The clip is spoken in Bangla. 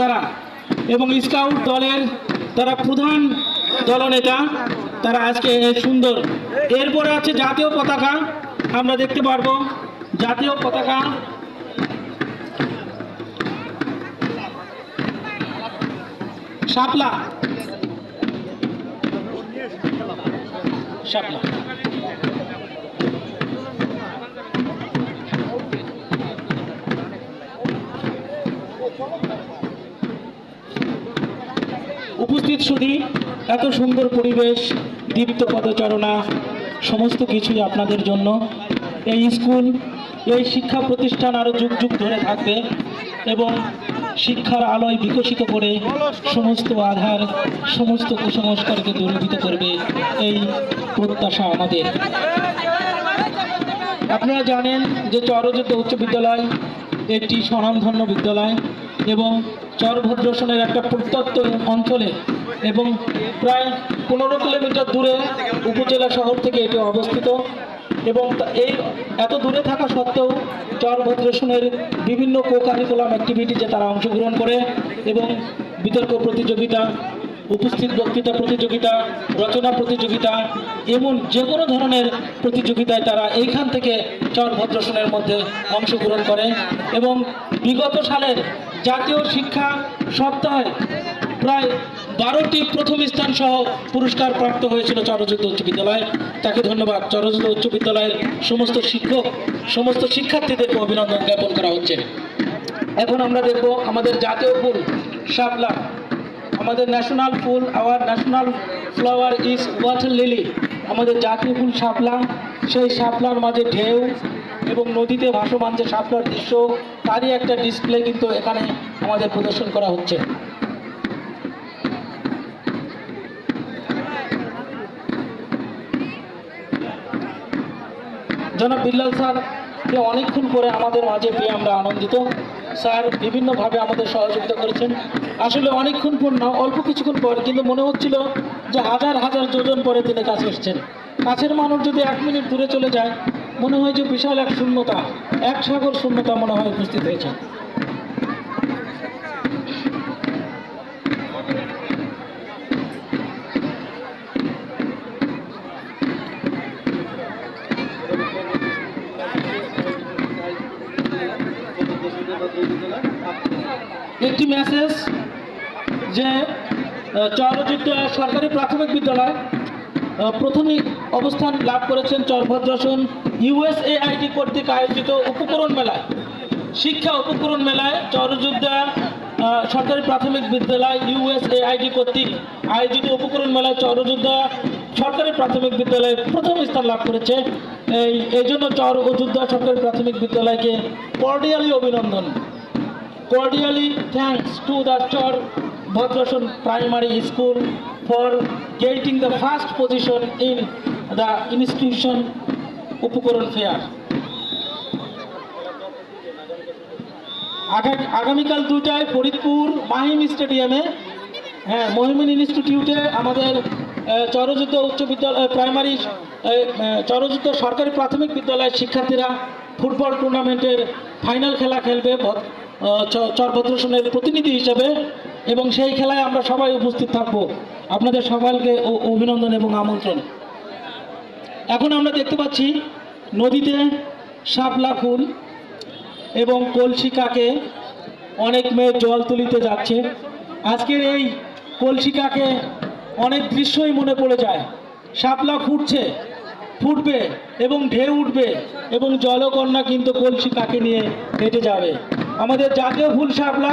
তারা এবং স্কাউট দলের তারা প্রধান দলনেতা, তারা আজকে সুন্দর। এরপরে আছে জাতীয় পতাকা, আমরা দেখতে পারব জাতীয় পতাকা। শাপলা। শাপলা। শুধু এত সুন্দর পরিবেশ, দীপ্ত পদচারণা, সমস্ত কিছুই আপনাদের জন্য। এই স্কুল, এই শিক্ষা প্রতিষ্ঠান আরও যুগ যুগ ধরে থাকবে এবং শিক্ষার আলোয় বিকশিত করে সমস্ত আধার, সমস্ত কুসংস্কারকে দূরীভূত করবে এই প্রত্যাশা আমাদের। আপনারা জানেন যে চরযোদ্ধ উচ্চ বিদ্যালয় একটি স্বনামধন্য বিদ্যালয় এবং চরভদ্রসনের একটা প্রত্যন্ত অঞ্চলে এবং প্রায় পনেরো কিলোমিটার দূরে উপজেলা শহর থেকে এটি অবস্থিত। এবং এই এত দূরে থাকা সত্ত্বেও চরভদ্রসনের বিভিন্ন কো কারিকুলাম অ্যাক্টিভিটিতে তারা অংশগ্রহণ করে এবং বিতর্ক প্রতিযোগিতা, উপস্থিত বক্তৃতা প্রতিযোগিতা, রচনা প্রতিযোগিতা, এমন যে কোনো ধরনের প্রতিযোগিতায় তারা এইখান থেকে চর ভদ্রসনের মধ্যে অংশগ্রহণ করে এবং বিগত সালের জাতীয় শিক্ষা সপ্তাহে প্রায় বারোটি প্রথম স্থান সহ পুরস্কার প্রাপ্ত হয়েছিল চরযুদ্ধ উচ্চ বিদ্যালয়। তাকে ধন্যবাদ। চরযুদ্ধ উচ্চ বিদ্যালয়ের সমস্ত শিক্ষক, সমস্ত শিক্ষার্থীদেরকে অভিনন্দন জ্ঞাপন করা হচ্ছে। এখন আমরা দেখব আমাদের জাতীয় ফুল, শাপলা। আমাদের national full our national flower is water lily আমাদের জাতীয় ফুল শাপলা, সেই শাপলার মাঝে ঢেউ এবং নদীতে ভাসমান যে শাপলার দৃশ্য, তারই একটা ডিসপ্লে কিন্তু এখানে আমাদের প্রদর্শন করা হচ্ছে। জনাব বিল্লাল স্যারকে অনেকক্ষণ পরে আমাদের মাঝে পেয়ে আমরা আনন্দিত। স্যার বিভিন্নভাবে আমাদের সহযোগিতা করেছেন। আসলে অনেকক্ষণ পর না, অল্প কিছুক্ষণ পর, কিন্তু মনে হচ্ছিল যে হাজার হাজার যোজন পরে তিনি কাছে এসছেন। কাছের মানুষ যদি এক মিনিট দূরে চলে যায়, মনে হয় যে বিশাল এক শূন্যতা, এক সাগর শূন্যতা মনে হয় উপস্থিত হয়েছে। একটি মেসেজ যে চরযুক্ত সরকারি প্রাথমিক বিদ্যালয় আহ, প্রথমে অবস্থান লাভ করেছেন চরভদ্রাসন ইউএসএআইডি কর্তৃক আয়োজিত উপকরণ মেলায়। শিক্ষা উপকরণ মেলায় চরযোদ্ধা সরকারি প্রাথমিক বিদ্যালয় ইউএসএআইডি কর্তৃক আয়োজিত উপকরণ মেলায় চরযোদ্ধা সরকারি প্রাথমিক বিদ্যালয় প্রথম স্থান লাভ করেছে। এই এই জন্য চর অযোধ্যা সরকারি প্রাথমিক বিদ্যালয়কে কর্ডিয়ালি অভিনন্দন। Cordially thanks to the Chor Bhadrasan Primary School for getting the first position in the institution উপকরণ ফেয়ার আগা- আগামীকাল দুটায় ফরিদপুর মাহিম স্টেডিয়ামে হ্যাঁ মহিমিন ইনস্টিটিউটে আমাদের চরযুদ্ধ উচ্চ বিদ্যালয় প্রাইমারি চরযুদ্ধ সরকারি প্রাথমিক বিদ্যালয়ের শিক্ষার্থীরা ফুটবল টুর্নামেন্টের ফাইনাল খেলা খেলবে। চরভদ্রসনের প্রতিনিধি হিসেবে এবং সেই খেলায় আমরা সবাই উপস্থিত থাকব। আপনাদের সবাইকে অভিনন্দন এবং আমন্ত্রণ। এখন আমরা দেখতে পাচ্ছি নদীতে শাপলা ফুল এবং কলসি কাকে অনেক মেয়ে জল তুলিতে যাচ্ছে। আজকের এই কলসি কাকে অনেক দৃশ্যই মনে পড়ে যায়। শাপলা ফুটছে, ফুটবে এবং ঢেউ উঠবে এবং জলকন্যা কিন্তু কলসি কাকে নিয়ে হেঁটে যাবে। আমাদের জাতীয় ফুল শাপলা